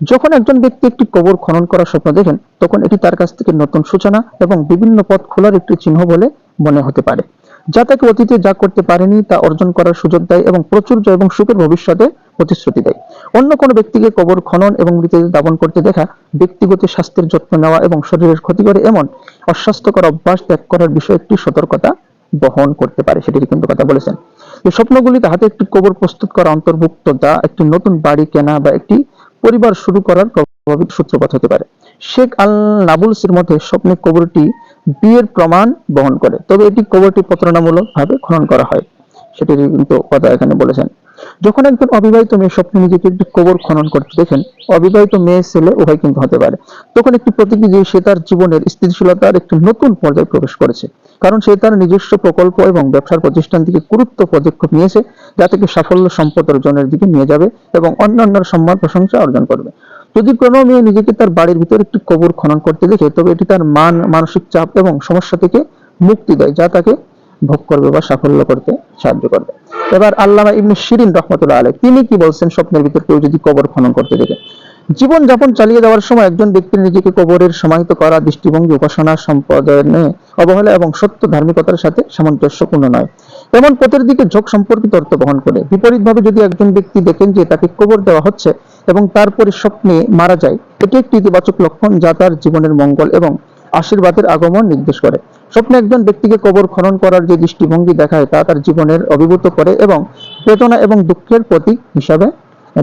যখন একজন ব্যক্তি একটি কবর খনন করার স্বপ্ন দেখেন, তখন এটি তার কাছ থেকে নতুন সূচনা এবং বিভিন্ন পথ খোলার একটি চিহ্ন বলে মনে হতে পারে, যা তাকে অতীতে যা করতে পারেনি তা অর্জন করার সুযোগ দেয় এবং প্রচুর্য এবং সুখের ভবিষ্যতে প্রতিশ্রুতি দেয়। অন্য কোনো ব্যক্তিকে কবর খনন এবং মৃতদেহ দাপন করতে দেখা, ব্যক্তিগত স্বাস্থ্যের যত্ন নেওয়া এবং শরীরের ক্ষতি করে এমন অস্বাস্থ্যকর অভ্যাস ত্যাগ করার বিষয়ে একটি সতর্কতা বহন করতে পারে সেটির কিন্তু কথা বলেছেন। এই স্বপ্নগুলি তাহাতে একটি কবর প্রস্তুত করা অন্তর্ভুক্ত, যা একটি নতুন বাড়ি কেনা বা একটি পরিবার শুরু করার প্রভাবিত সূত্রপাত হতে পারে। শেখ আল নাবুলসির মধ্যে স্বপ্নে কবরটি বিয়ের প্রমাণ বহন করে। তবে এটি কবরটি প্রতারণামূলক ভাবে খনন করা হয়। সেটির কিন্তু কথা এখানে বলেছেন। যখন একজন অবিবাহিত মেয়ে স্বপ্নে নিজেকে একটি কবর খনন করতে দেখেন, অবিবাহিত মেয়ে, ছেলে, উভয় কিন্তু হতে পারে। তখন একটি প্রতীকী যে সে তার জীবনের স্থিতিশীলতার একটি নতুন পর্যায়ে প্রবেশ করেছে। কারণ সে তার নিজস্ব প্রকল্প এবং ব্যবসার প্রতিষ্ঠান থেকে গুরুত্ব পদক্ষেপ নিয়েছে, যা থেকে সাফল্য সম্পদ অর্জনের দিকে নিয়ে যাবে এবং অন্যান্য সম্মান প্রশংসা অর্জন করবে। যদি কোনো মেয়ে নিজেকে তার বাড়ির ভিতর একটি কবর খনন করতে দেখে, তবে এটি তার মান, মানসিক চাপ এবং সমস্যা থেকে মুক্তি দেয়, যা তাকে ভোগ করবে বা সাফল্য করতে সাহায্য করবে। এবার আল্লামা ইবনে শিরিন রহমতুল্লাহ আলাই তিনি কি বলছেন স্বপ্নের ভিতর কেউ যদি কবর খনন করতে দেখে? জীবন যাপন চালিয়ে যাওয়ার সময় একজন ব্যক্তির নিজেকে কবরের সমাহিত করা দৃষ্টিভঙ্গি, উপাসনা, সম্পাদনে অবহেলা এবং সত্য ধার্মিকতার সাথে সামঞ্জস্যপূর্ণ নয়। এমন পথের দিকে ঝোঁক সম্পর্কিত অর্থ বহন করে। বিপরীতভাবে যদি একজন ব্যক্তি দেখেন যে তাকে কবর দেওয়া হচ্ছে এবং তারপরে স্বপ্নে মারা যায়, এটি একটি ইতিবাচক লক্ষণ যা তার জীবনের মঙ্গল এবং আশীর্বাদের আগমন নির্দেশ করে। স্বপ্নে একজন ব্যক্তিকে কবর খনন করার যে দৃষ্টিভঙ্গি দেখায় তা তার জীবনের অভিভূত করে এবং বেদনা এবং দুঃখের প্রতীক হিসাবে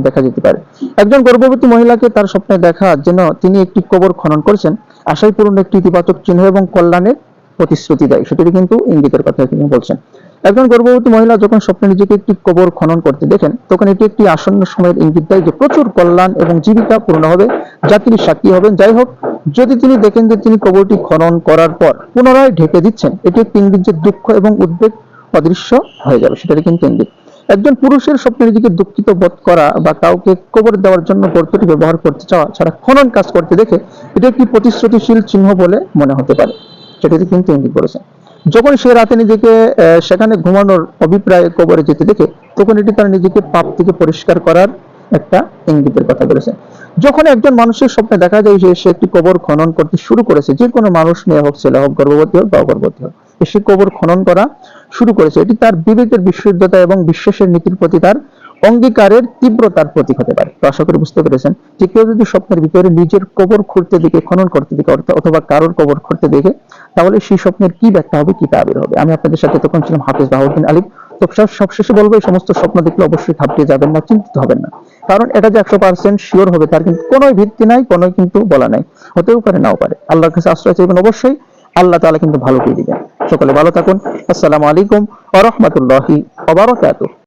দেখা যেতে পারে। একজন গর্ভবতী মহিলাকে তার স্বপ্নে দেখা যেন তিনি একটি কবর খনন করছেন আশায় পূরণ একটি ইতিবাচক চিহ্ন এবং কল্যাণের প্রতিশ্রুতি দেয়। সেটি কিন্তু ইঙ্গিতের কথা তিনি বলছেন। একজন গর্ভবতী মহিলা যখন স্বপ্নে নিজেকে একটি কবর খনন করতে দেখেন, তখন এটি একটি আসন্ন সময়ের ইঙ্গিত দেয় যে প্রচুর কল্যাণ এবং জীবিকা পূর্ণ হবে যা তিনি সাক্ষী হবেন। যাই হোক, যদি তিনি দেখেন যে তিনি কবরটি খনন করার পর পুনরায় ঢেকে দিচ্ছেন, এটি একটি ইঙ্গিত যে দুঃখ এবং উদ্বেগ অদৃশ্য হয়ে যাবে। সেটাই কিন্তু ইঙ্গিত। একজন পুরুষের স্বপ্নে নিজেকে দুঃখিত বোধ করা বা কাউকে কবর দেওয়ার জন্য গর্তটি ব্যবহার করতে চাওয়া ছাড়া খনন কাজ করতে দেখে, এটা একটি প্রতিশ্রুতিশীল চিহ্ন বলে মনে হতে পারে। সেটাতে কিন্তু ইঙ্গিত করেছেন যখন সে রাতে নিজেকে সেখানে ঘুমানোর অভিপ্রায় কবরে যেতে দেখে, তখন এটি তার নিজেকে পাপ থেকে পরিষ্কার করার একটা ইঙ্গিতের কথা বলেছে। যখন একজন মানুষের স্বপ্নে দেখা যায় যে সে একটি কবর খনন করতে শুরু করেছে, যে কোনো মানুষ নিয়ে হোক, ছেলে হোক, গর্ভবতী হোক বা অগর্ভবতী হোক, সে কবর খনন করা শুরু করেছে। এটি তার বিবেকের বিশুদ্ধতা এবং বিশ্বাসের নীতির প্রতি তার অঙ্গীকারের তীব্রতার প্রতীক হতে পারে। তো আশা করি বুঝতে পেরেছেন। যে কেউ যদি স্বপ্নের ভিতরে নিজের কবর খুঁড়তে দিকে খনন করতে দিকে অর্থ- অথবা কারোর কবর খুঁড়তে দেখে, তাহলে সেই স্বপ্নের কি ব্যাখ্যা হবে, কি তাবির হবে? আমি আপনাদের সাথে তখন ছিলাম হাফিজ বাহুদ্দিন আলিফ তো সবশেষে বলব, এই সমস্ত স্বপ্ন দেখলে অবশ্যই ঘাবড়িয়ে যাবেন না, চিন্তিত হবেন না। কারণ এটা যে একশো পার্সেন্ট শিওর হবে, তার কিন্তু কোনো ভিত্তি নাই কোনো কিন্তু বলা নাই। হতেও পারে, নাও পারে। আল্লাহর কাছে আশ্রয় চাইবেন অবশ্যই। আল্লাহ তাআলা কিন্তু ভালো করে দিবেন। সকলে ভালো থাকুন। আসসালামু আলাইকুম ওয়া রাহমাতুল্লাহি